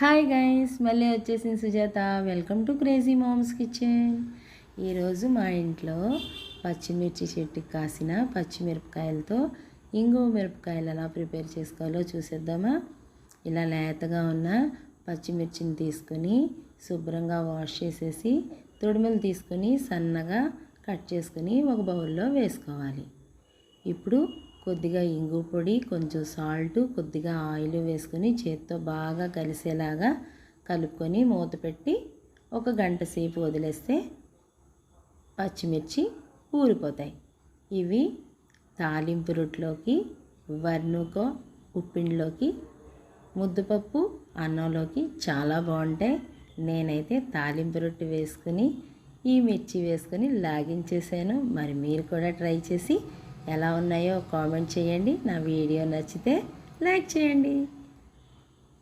Hi guys మళ్ళీ వచ్చేసింది Sujatha. Welcome to crazy moms kitchen ఈరోజు మా ఇంట్లో పచ్చిమిర్చి చెట్టుకి కాసిన పచ్చిమిరపకాయలతో ఇంగువ మిరపకాయలు ఎలా ప్రిపేర్ చేసుకోవాలో చూసేద్దామా? ఇలా లేతగా ఉన్న పచ్చిమిర్చిని తీసుకొని శుభ్రంగా వాష్ చేసేసి తొడిమలు తీసుకొని సన్నగా కట్ చేసుకుని ఒక బౌల్లో వేసుకోవాలి. ఇప్పుడు కొద్దిగా ఇంగు పొడి కొంచెం సాల్ట్ కొద్దిగా ఆయిల్ వేసుకొని చేత్తో బాగా కలిసేలాగా కలుపుకొని మూత పెట్టి ఒక గంట సేపు వదిలేస్తే పచ్చిమిర్చి ఊరిపోతాయి. ఇవి తాలింపు రొట్టెలోకి వర్ణుకో ఉప్పిండిలోకి ముద్దపప్పు అన్నంలోకి చాలా బాగుంటాయి. నేనైతే తాలింపు రొట్టె వేసుకుని ఈ మిర్చి వేసుకొని లాగించేసాను. మరి మీరు కూడా ట్రై చేసి ఎలా ఉన్నాయో కామెంట్ చేయండి. నా వీడియో నచ్చితే లైక్ చేయండి.